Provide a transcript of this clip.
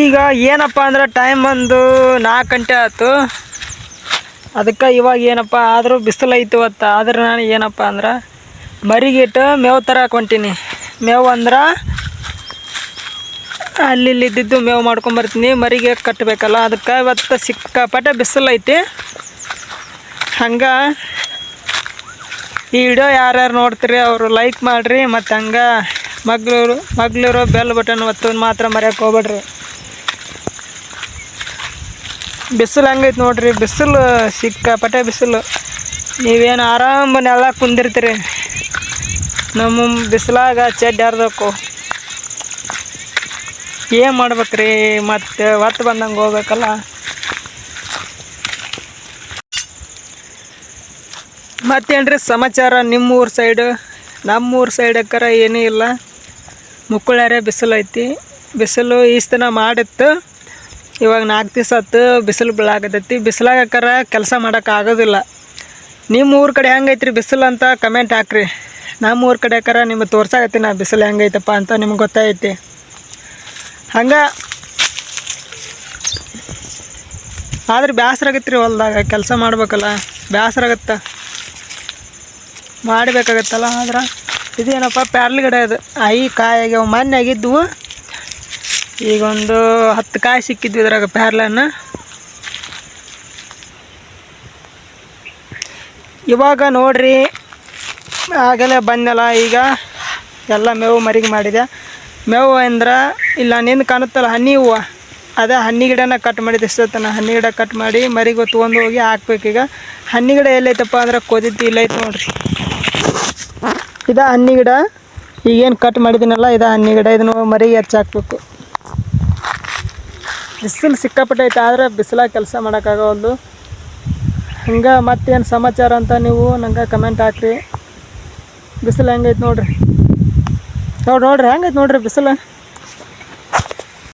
ಈಗ ಏನಪ್ಪ ಅಂದ್ರೆ ಟೈಮ್ ಒಂದು ನಾಲ್ಕು ಗಂಟೆ ಆಯ್ತು. ಅದಕ್ಕೆ ಇವಾಗ ಏನಪ್ಪ ಆದರೂ ಬಿಸಿಲು ಐತಿ ಇವತ್ತು. ಆದ್ರೆ ನಾನು ಏನಪ್ಪ ಅಂದ್ರೆ ಮರಿಗಿಟ್ಟು ಮೇವು ತರಕ್ಕೆ ಹೊಂಟೀನಿ. ಮೇವು ಅಂದ್ರೆ ಅಲ್ಲಿ ಇಲ್ಲಿ ಇದ್ದಿದ್ದು ಮೇವು ಮಾಡ್ಕೊಂಬರ್ತೀನಿ ಮರಿಗೆ ಕಟ್ಟಬೇಕಲ್ಲ ಅದಕ್ಕೆ ಇವತ್ತು ಸಿಕ್ಕಾಪಟ್ಟೆ ಬಿಸಿಲು ಐತಿ. ಹಂಗೆ ಈ ವಿಡಿಯೋ ಯಾರ್ಯಾರು ನೋಡ್ತೀರಿ ಅವರು ಲೈಕ್ ಮಾಡಿರಿ, ಮತ್ತು ಹಂಗೆ ಮಗ್ಳೂರು ಮಗ್ಳೂರು ಬೆಲ್ ಬಟನ್ ಒತ್ತು ಮಾತ್ರ ಮರ್ಯಕ್ಕೆ ಹೋಗ್ಬೇಡ್ರಿ. ಬಿಸಿಲು ಹಂಗೈತೆ ನೋಡ್ರಿ. ಬಿಸಿಲು ಸಿಕ್ಕಾಪಟ್ಟೆ ಬಿಸಿಲು. ನೀವೇನು ಆರಾಮ ನೆಲ ಕುಂದಿರ್ತೀರಿ. ನಮ್ಮ ಬಿಸಿಲಾಗ ಚಡ್ಡಿ ಹರ್ದಕ್ಕು ಏನು ಮಾಡ್ಬೇಕ್ರಿ? ಮತ್ತೆ ಒತ್ತು ಬಂದಂಗೆ ಹೋಗ್ಬೇಕಲ್ಲ. ಮತ್ತೇನ್ರಿ ಸಮಾಚಾರ ನಿಮ್ಮೂರ ಸೈಡು? ನಮ್ಮೂರ ಸೈಡ್ ಅಕ್ಕಾರ ಏನೂ ಇಲ್ಲ. ಮುಕ್ಕುಳ್ಯಾರೆ ಬಿಸಿಲು ಐತಿ ಬಿಸಿಲು ಈಸ್ತನ ಮಾಡಿತ್ತು. ಇವಾಗ ನಾಲ್ಕು ದಿವಸ ಆತು ಬಿಸಿಲು ಬೀಳಾಕತೈತಿ ಬಿಸಿಲಾಗಕ್ಕಾರ ಕೆಲಸ ಮಾಡೋಕೆ ಆಗೋದಿಲ್ಲ. ನಿಮ್ಮ ಊರ ಕಡೆ ಹೆಂಗೈತ್ರಿ ಬಿಸಿಲು ಅಂತ ಕಮೆಂಟ್ ಹಾಕ್ರಿ. ನಮ್ಮ ಊರ ಕಡೆ ಯಾಕಾರ ನಿಮಗೆ ತೋರ್ಸಾಕತ್ತೀನಿ ನಾ ಬಿಸಿಲು ಹೆಂಗೈತಪ್ಪ ಅಂತ ನಿಮ್ಗೆ ಗೊತ್ತೈತಿ ಹಂಗೆ ಆದ್ರೆ ಆಗತ್ತೆ ರೀ ಹೊಲ್ದಾಗ, ಕೆಲಸ ಮಾಡ್ಬೇಕಲ್ಲ ಬೇಸರ ಮಾಡಬೇಕಾಗತ್ತಲ್ಲ ಆದ್ರೆ ಇದೇನಪ್ಪ ಪ್ಯಾರ್ಲ್ ಗಿಡ ಅದು. ಐ ಕಾಯಾಗ್ಯಾವ ಆಗ್ಯಾವ ಮೊನ್ನೆ ಆಗಿದ್ವು ಈಗ ಒಂದು ಹತ್ತು ಕಾಯಿ ಸಿಕ್ಕಿದ್ವಿ ಇದ್ರಾಗ ಪ್ಯಾರ್ಲನ್ನ. ಇವಾಗ ನೋಡ್ರಿ, ಆಗಲೇ ಬಂದಲ್ಲ ಈಗ ಎಲ್ಲ ಮೇವು ಮರಿಗೆ ಮಾಡಿದೆ. ಮೇವು ಅಂದ್ರೆ ಇಲ್ಲ ನಿಂದು ಕಾಣುತ್ತಲ್ಲ ಹನಿ ಹೂವು. ಅದೇ ಹಣ್ಣಿ ಗಿಡನ ಕಟ್ ಮಾಡಿದಷ್ಟು ಇಷ್ಟೊತ್ತನ ಹಣ್ಣಿ ಗಿಡ ಕಟ್ ಮಾಡಿ ಮರಿಗೆ ತೊಗೊಂಡು ಹೋಗಿ ಹಾಕ್ಬೇಕು ಈಗ. ಹಣ್ಣಿ ಗಿಡ ಎಲ್ಲೈತಪ್ಪ ಅಂದ್ರೆ ಕೊದಿದ್ದು ಇಲ್ಲೈತೆ ನೋಡ್ರಿ. ಇದ ಹಣ್ಣಿ ಗಿಡ, ಈಗೇನು ಕಟ್ ಮಾಡಿದ್ದೀನಲ್ಲ ಇದು ಹಣ್ಣಿ ಗಿಡ. ಇದನ್ನು ಮರಿಗೆ ಹೆಚ್ಚು ಹಾಕ್ಬೇಕು ಬಿಸಿಲು ಸಿಕ್ಕಾಪಟ್ಟೆ ಐತೆ ಆದ್ರೆ ಬಿಸಿಲಾಗ ಕೆಲಸ ಮಾಡೋಕ್ಕಾಗೋಲ್ದು ಹಂಗೆ ಮತ್ತೇನು ಸಮಾಚಾರ ಅಂತ ನೀವು ನಂಗೆ ಕಮೆಂಟ್ ಹಾಕ್ರಿ. ಬಿಸಿಲು ಹೆಂಗೈತೆ ನೋಡ್ರಿ? ನೋಡಿ, ನೋಡ್ರಿ, ಹೆಂಗೈತೆ ನೋಡ್ರಿ ಬಿಸಿಲು?